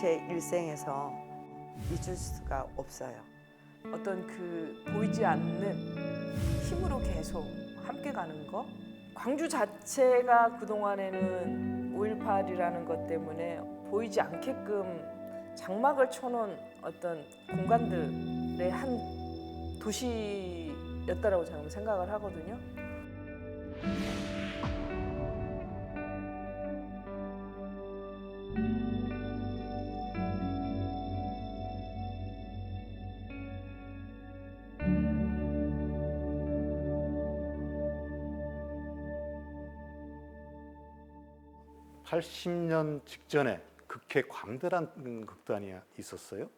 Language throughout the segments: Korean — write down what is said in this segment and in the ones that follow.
제 일생에서 잊을 수가 없어요. 어떤 그 보이지 않는 힘으로 계속 함께 가는 거. 광주 자체가 그동안에는 5.18이라는 것 때문에 보이지 않게끔 장막을 쳐놓은 어떤 공간들의 한 도시였다라고 저는 생각을 하거든요. 팔십 년 직전에 극해 광대란 극단이 있었어요.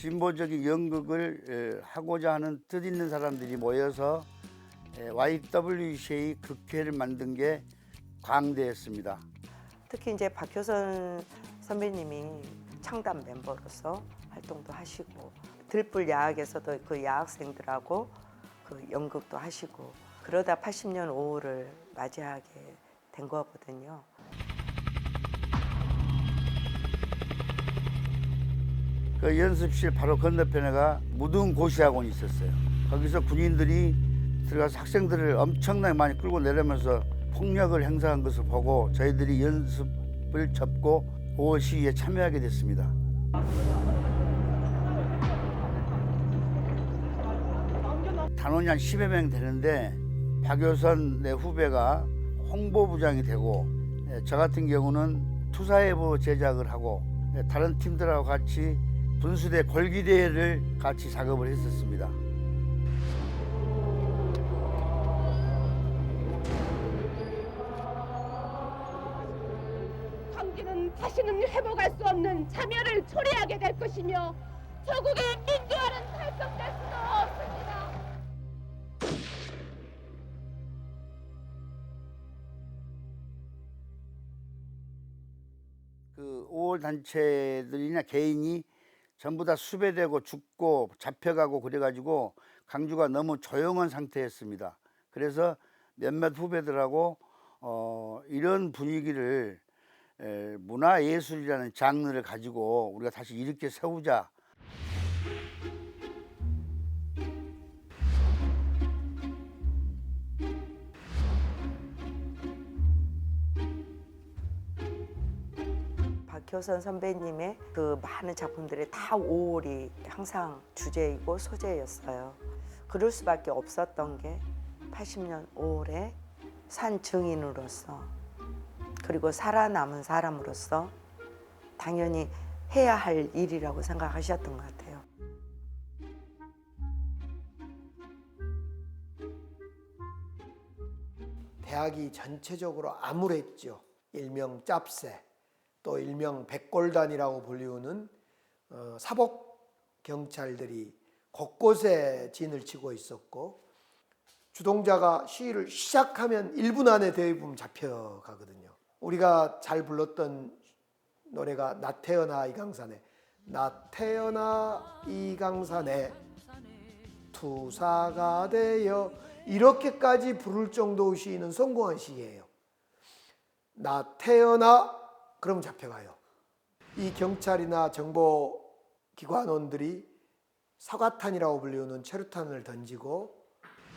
진보적인 연극을 에, 하고자 하는 뜻 있는 사람들이 모여서 에, YWCA 극회를 만든 게 광대였습니다. 특히 이제 박효선 선배님이 창단 멤버로서 활동도 하시고 들불 야학에서도 그 야학생들하고 그 연극도 하시고 그러다 80년 5월을 맞이하게 된 거거든요. 그 연습실 바로 건너편에가 무등 고시학원이 있었어요. 거기서 군인들이 들어가서 학생들을 엄청나게 많이 끌고 내려면서 폭력을 행사한 것을 보고 저희들이 연습을 접고 5월 시위에 참여하게 됐습니다. 단원이 한 10여 명 되는데 박효선 내 후배가 홍보부장이 되고 예, 저 같은 경우는 투사예보 제작을 하고 예, 다른 팀들하고 같이 분수대 골기대를 같이 작업을 했었습니다. 광주는 다시는 회복할 수 없는 참여를 초래하게 될 것이며 조국의 민주화는 달성될 수도 그 5월 단체들이나 개인이 전부 다 수배되고 죽고 잡혀가고 그래가지고 강주가 너무 조용한 상태였습니다. 그래서 몇몇 후배들하고 어, 이런 분위기를 에, 문화예술이라는 장르를 가지고 우리가 다시 일으켜 세우자. 박효선 선배님의 그 많은 작품들이 다 5월이 항상 주제이고 소재였어요. 그럴 수밖에 없었던 게 80년 5월에 산 증인으로서 그리고 살아남은 사람으로서 당연히 해야 할 일이라고 생각하셨던 것 같아요. 대학이 전체적으로 암울했죠. 일명 짭새, 또 일명 백골단이라고 불리우는 어, 사복 경찰들이 곳곳에 진을 치고 있었고 주동자가 시위를 시작하면 1분 안에 대부분 잡혀가거든요. 우리가 잘 불렀던 노래가 나 태어나 이강산에 나 태어나 이강산에 투사가 되어 이렇게까지 부를 정도 시인은 성공한 시예요. 나 태어나 그럼 잡혀가요. 이 경찰이나 정보 기관원들이 사과탄이라고 불리우는 체류탄을 던지고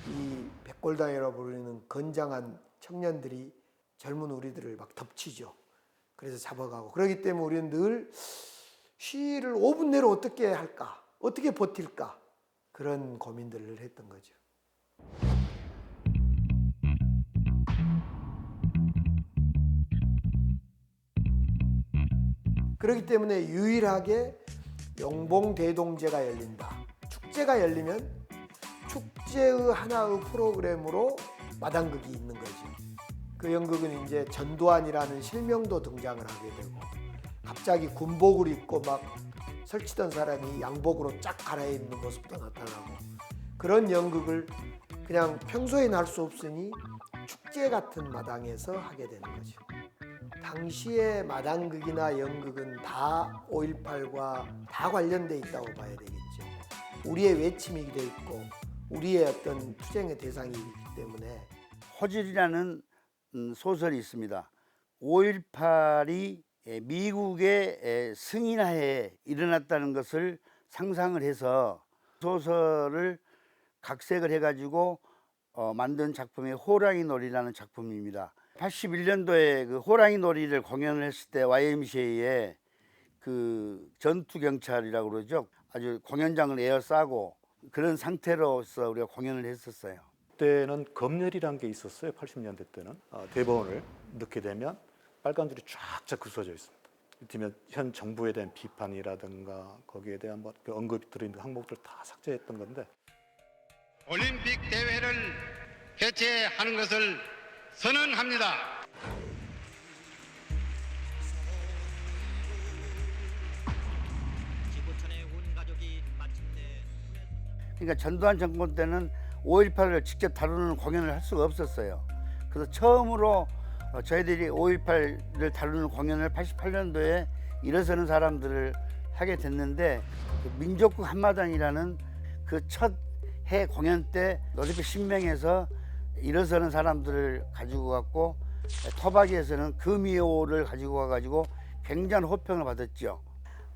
이 백골당이라고 부르는 건장한 청년들이 젊은 우리들을 막 덮치죠. 그래서 잡아가고 그렇기 때문에 우리는 늘 시위를 5분 내로 어떻게 할까? 어떻게 버틸까? 그런 고민들을 했던 거죠. 그렇기 때문에 유일하게 영봉 대동제가 열린다. 축제가 열리면 축제의 하나의 프로그램으로 마당극이 있는 거지. 그 연극은 이제 전두환이라는 실명도 등장을 하게 되고 갑자기 군복을 입고 막 설치던 사람이 양복으로 쫙 갈아입는 모습도 나타나고 그런 연극을 그냥 평소에는 할 수 없으니 축제 같은 마당에서 하게 되는 거죠. 당시의 마당극이나 연극은 다 5.18과 다 관련돼 있다고 봐야 되겠죠. 우리의 외침이기도 했고 우리의 어떤 투쟁의 대상이기 때문에 호질이라는 음, 소설이 있습니다. 5.18이 미국의 승인하에 일어났다는 것을 상상을 해서 소설을 각색을 해가지고 어, 만든 작품이 호랑이 놀이라는 작품입니다. 81년도에 그 호랑이 놀이를 공연을 했을 때 YMCA에 그 전투 경찰이라고 그러죠. 아주 공연장을 에어싸고 그런 상태로서 우리가 공연을 했었어요. 그때는 검열이란 게 있었어요. 80년대 때는 어, 대본을 넣게 되면 빨간 줄이 쫙쫙 굳어져 있습니다. 이를테면 현 정부에 대한 비판이라든가 거기에 대한 뭐 언급이 들어있는 항목들 다 삭제했던 건데 올림픽 대회를 개최하는 것을 선언합니다. 그러니까 전두환 정권 때는 5.18을 직접 다루는 공연을 할 수가 없었어요. 그래서 처음으로 어, 저희들이 5.18을 다루는 공연을 88년도에 일어서는 사람들을 하게 됐는데 그 민족국 한마당이라는 그 첫 해 공연 때 노래비 신명에서 일어서는 사람들을 가지고 갔고 토박이에서는 금이오를 가지고 가가지고 굉장한 호평을 받았죠.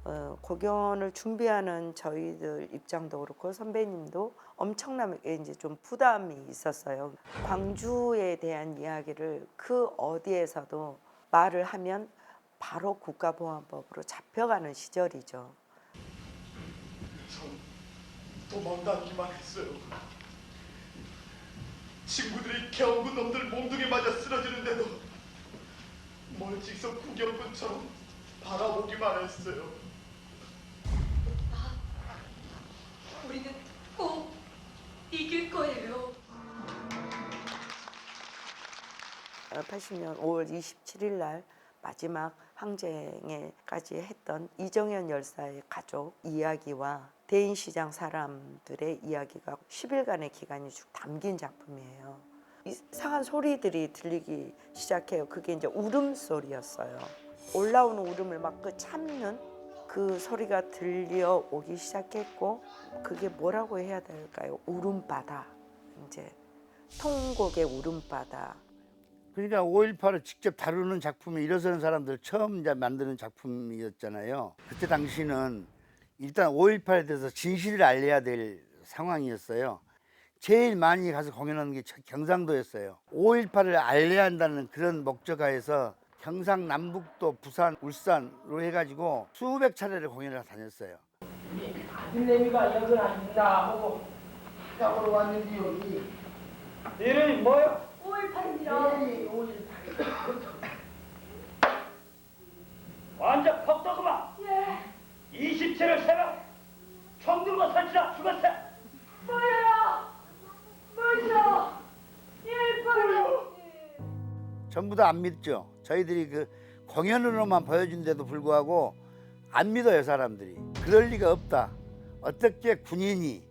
어, 공연을 준비하는 저희들 입장도 그렇고 선배님도 엄청나게 이제 좀 부담이 있었어요. 광주에 대한 이야기를 그 어디에서도 말을 하면 바로 국가보안법으로 잡혀가는 시절이죠. 도망다니기만 했어요. 친구들이 개헌군 놈들 몽둥이 맞아 쓰러지는데도 멀찍서 구경꾼처럼 바라보기만 했어요. 우리는 꼭 이길 거예요. 80년 5월 27일 날 마지막 항쟁에까지 했던 이정현 열사의 가족 이야기와 대인시장 사람들의 이야기가 10일간의 기간이 쭉 담긴 작품이에요. 이상한 소리들이 들리기 시작해요. 그게 이제 울음소리였어요. 올라오는 울음을 막 그 참는 그 소리가 들려오기 시작했고 그게 뭐라고 해야 될까요? 울음바다. 이제 통곡의 울음바다. 그러니까 5.18을 직접 다루는 작품이 일어서는 사람들 처음 이제 만드는 작품이었잖아요. 그때 당시는 일단 5.18에 대해서 진실을 알려야 될 상황이었어요. 제일 많이 가서 공연하는 게 경상도였어요. 5.18을 알려야 한다는 그런 목적하에서 경상남북도, 부산, 울산으로 해가지고 수백 차례를 공연을 다녔어요. 아들내미가 여기 아닙니다 하고 잡으러 왔는데 여기 이름이 뭐요? 5.18입니다. 완전 퍽더구만 예. 27일 새벽 총 들고 설치다 죽었어 뭐예요? 뭐죠? 1.18이요. 전부 다 안 믿죠. 저희들이 그 공연으로만 보여준데도 불구하고 안 믿어요 사람들이. 그럴 리가 없다. 어떻게 군인이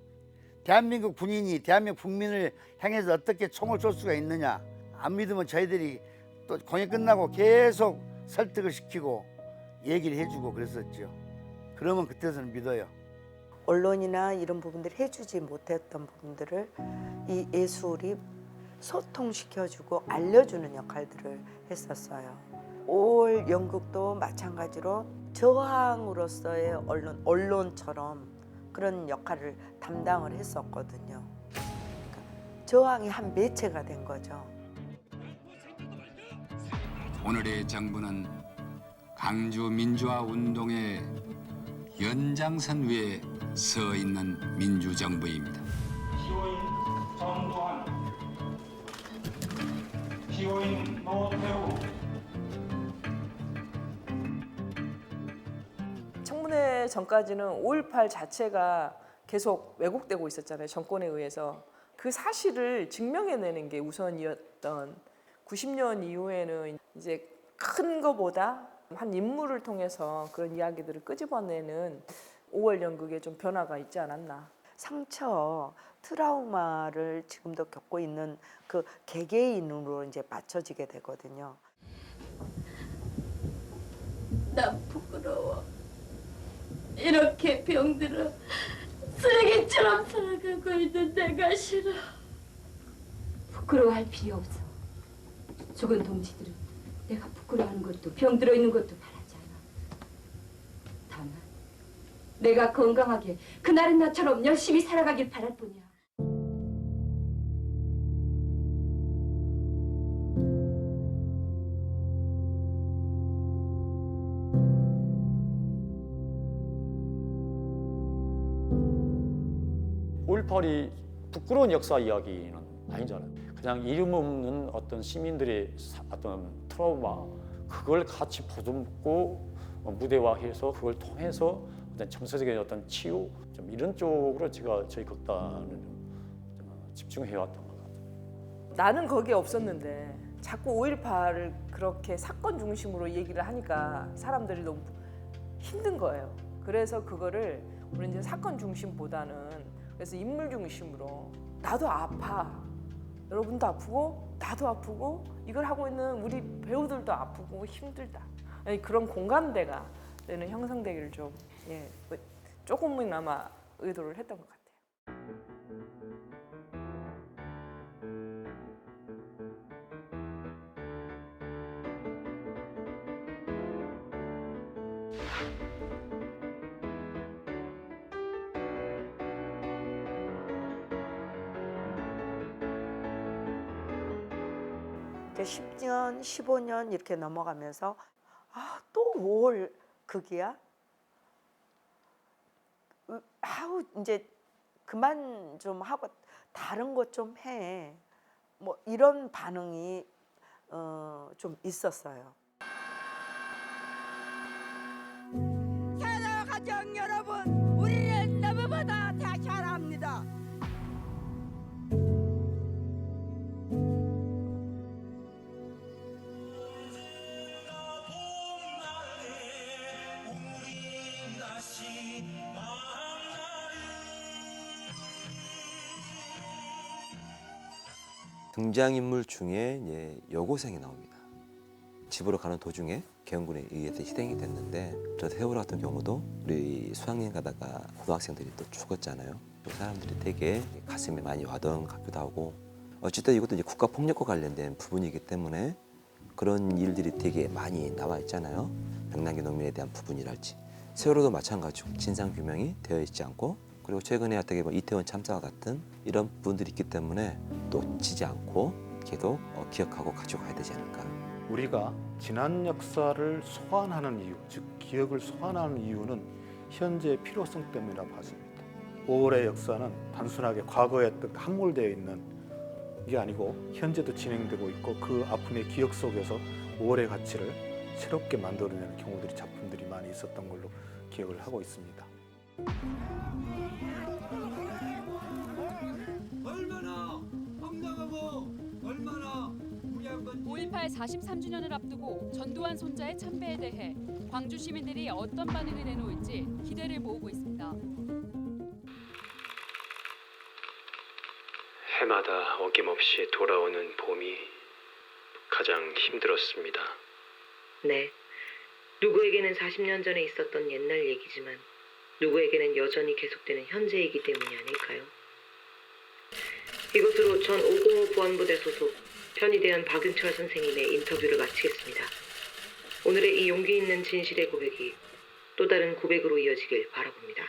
대한민국 군인이 대한민국 국민을 향해서 어떻게 총을 쏠 수가 있느냐. 안 믿으면 저희들이 또 공연 끝나고 계속 설득을 시키고 얘기를 해주고 그랬었죠. 그러면 그때서는 믿어요. 언론이나 이런 부분들을 해주지 못했던 부분들을 이 예술이 소통시켜주고 알려주는 역할들을 했었어요. 5월 연극도 마찬가지로 저항으로서의 언론, 언론처럼 그런 역할을 담당을 했었거든요. 그러니까 저항이 한 매체가 된 거죠. 오늘의 정부는 강주 민주화 운동의 연장선 위에 서 있는 민주정부입니다. 피고인 전두환 피고인 노태우 청문회 전까지는 5.18 자체가 계속 왜곡되고 있었잖아요. 정권에 의해서. 그 사실을 증명해내는 게 우선이었던 90년 이후에는 이제 큰 거보다 한 인물을 통해서 그런 이야기들을 끄집어내는 5월 연극에 좀 변화가 있지 않았나. 상처, 트라우마를 지금도 겪고 있는 그 개개인으로 이제 맞춰지게 되거든요. 난 부끄러워. 이렇게 병들어 쓰레기처럼 살아가고 있는 내가 싫어. 부끄러워할 필요 없어. 죽은 동지들은 내가 부끄러워하는 것도 병들어 있는 것도 바라지 않아. 다만 내가 건강하게 그날은 나처럼 열심히 살아가길 바랄 뿐이야. 올팔이 부끄러운 역사 이야기는 아니잖아요. 그냥 이름 없는 어떤 시민들의 사- 어떤 트라우마 그걸 같이 보듬고 어, 무대화해서 그걸 통해서 어떤 정서적인 어떤 치유 좀 이런 쪽으로 제가 저희 극단을 좀 집중해 왔던 것 같아요. 나는 거기에 없었는데 자꾸 5.18을 그렇게 사건 중심으로 얘기를 하니까 사람들이 너무 힘든 거예요. 그래서 그거를 우리 이제 사건 중심보다는 그래서 인물 중심으로 나도 아파. 여러분도 아프고 나도 아프고 이걸 하고 있는 우리 배우들도 아프고 힘들다. 그런 공감대가 되는 형성되기를 좀 예, 뭐 조금이나마 의도를 했던 것 같아요. 10년, 15년 이렇게 넘어가면서 아, 또 5월 극이야? 으, 아우 이제 그만 좀 하고 다른 것 좀 해. 뭐 이런 반응이 어, 좀 있었어요. 사랑 가정 여러분, 등장인물 중에 이제 여고생이 나옵니다. 집으로 가는 도중에 개헌군에 의해서 희생이 됐는데 저 세월 같은 경우도 우리 수학여행 가다가 고등학생들이 또 죽었잖아요. 그 사람들이 되게 가슴에 많이 와닿은 것 같기도 하고 어쨌든 이것도 이제 국가 폭력과 관련된 부분이기 때문에 그런 일들이 되게 많이 나와 있잖아요. 백남기 농민에 대한 부분이랄지 세월호도 마찬가지고 진상 규명이 되어 있지 않고 그리고 최근에 어떻게 보면 이태원 참사와 같은 이런 부분들이 있기 때문에 놓치지 않고 계속 어, 기억하고 가지고 가야 되지 않을까. 우리가 지난 역사를 소환하는 이유, 즉 기억을 소환하는 이유는 현재의 필요성 때문이라 봤습니다. 5월의 역사는 단순하게 과거에 함몰되어 있는 게 아니고 현재도 진행되고 있고 그 아픔의 기억 속에서 5월의 가치를 새롭게 만들어내는 경우들이 작품들이 많이 있었던 걸로 기억을 하고 있습니다. 얼마나 황당하고 얼마나 우리 한번 5.18 43주년을 앞두고 전두환 손자의 참배에 대해 광주 시민들이 어떤 반응을 내놓을지 기대를 모으고 있습니다. 해마다 어김없이 돌아오는 봄이 가장 힘들었습니다. 네. 누구에게는 40년 전에 있었던 옛날 얘기지만 누구에게는 여전히 계속되는 현재이기 때문이 아닐까요? 이것으로 전 505 보안부대 소속 편의대원 박윤철 선생님의 인터뷰를 마치겠습니다. 오늘의 이 용기 있는 진실의 고백이 또 다른 고백으로 이어지길 바라봅니다.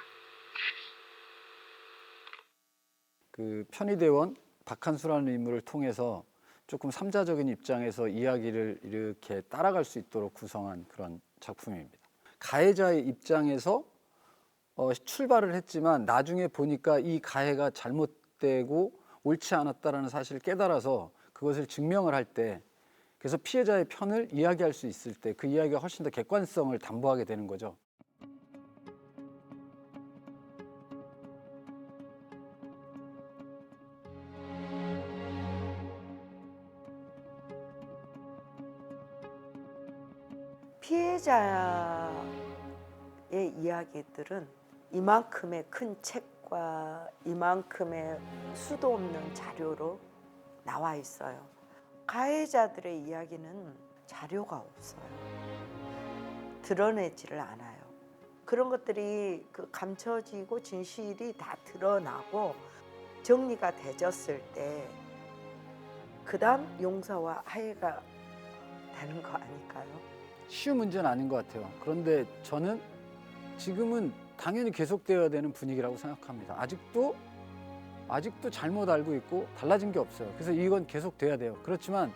그 편의대원 박한수라는 인물을 통해서 조금 삼자적인 입장에서 이야기를 이렇게 따라갈 수 있도록 구성한 그런 작품입니다. 가해자의 입장에서 어, 출발을 했지만 나중에 보니까 이 가해가 잘못되고 옳지 않았다라는 사실을 깨달아서 그것을 증명을 할 때 그래서 피해자의 편을 이야기할 수 있을 때 그 이야기가 훨씬 더 객관성을 담보하게 되는 거죠. 이야기들은 이만큼의 큰 책과 이만큼의 수도 없는 자료로 나와 있어요. 가해자들의 이야기는 자료가 없어요. 드러내지를 않아요. 그런 것들이 그 감춰지고 진실이 다 드러나고 정리가 되졌을 때 그다음 용서와 화해가 되는 거 아닐까요? 쉬운 문제는 아닌 것 같아요. 그런데 저는 지금은 당연히 계속되어야 되는 분위기라고 생각합니다. 아직도 아직도 잘못 알고 있고 달라진 게 없어요. 그래서 이건 계속돼야 돼요. 그렇지만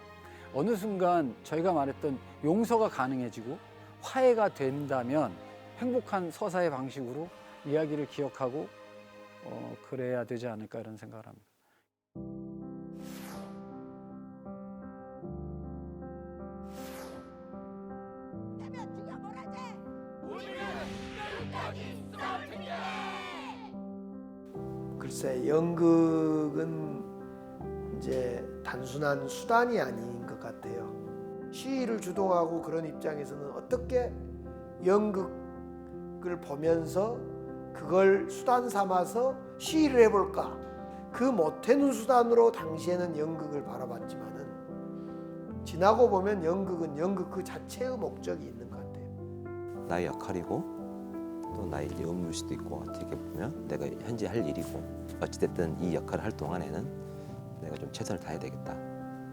어느 순간 저희가 말했던 용서가 가능해지고 화해가 된다면 행복한 서사의 방식으로 이야기를 기억하고 어, 그래야 되지 않을까 이런 생각을 합니다. 글쎄 연극은 이제 단순한 수단이 아닌 것 같아요. 시위를 주동하고 그런 입장에서는 어떻게 연극을 보면서 그걸 수단 삼아서 시위를 해볼까? 그 못해는 수단으로 당시에는 연극을 바라봤지만은 지나고 보면 연극은 연극 그 자체의 목적이 있는 것 같아요. 나의 역할이고 또 나의 이제 의무일 수도 있고 어떻게 보면 내가 현재 할 일이고 어찌됐든 이 역할을 할 동안에는 내가 좀 최선을 다해야 되겠다.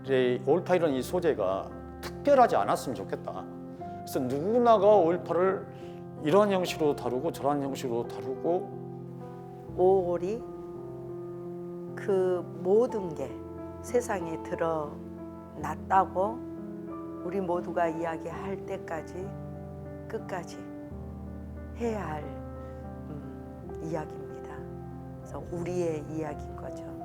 이제 5.18이라는 이 소재가 특별하지 않았으면 좋겠다. 그래서 누구나가 5.18을 이런 형식으로 다루고 저런 형식으로 다루고 5월이 그 모든 게 세상에 드러났다고 우리 모두가 이야기할 때까지 끝까지 해야 할 음, 이야기입니다. 그래서 우리의 이야기인 거죠.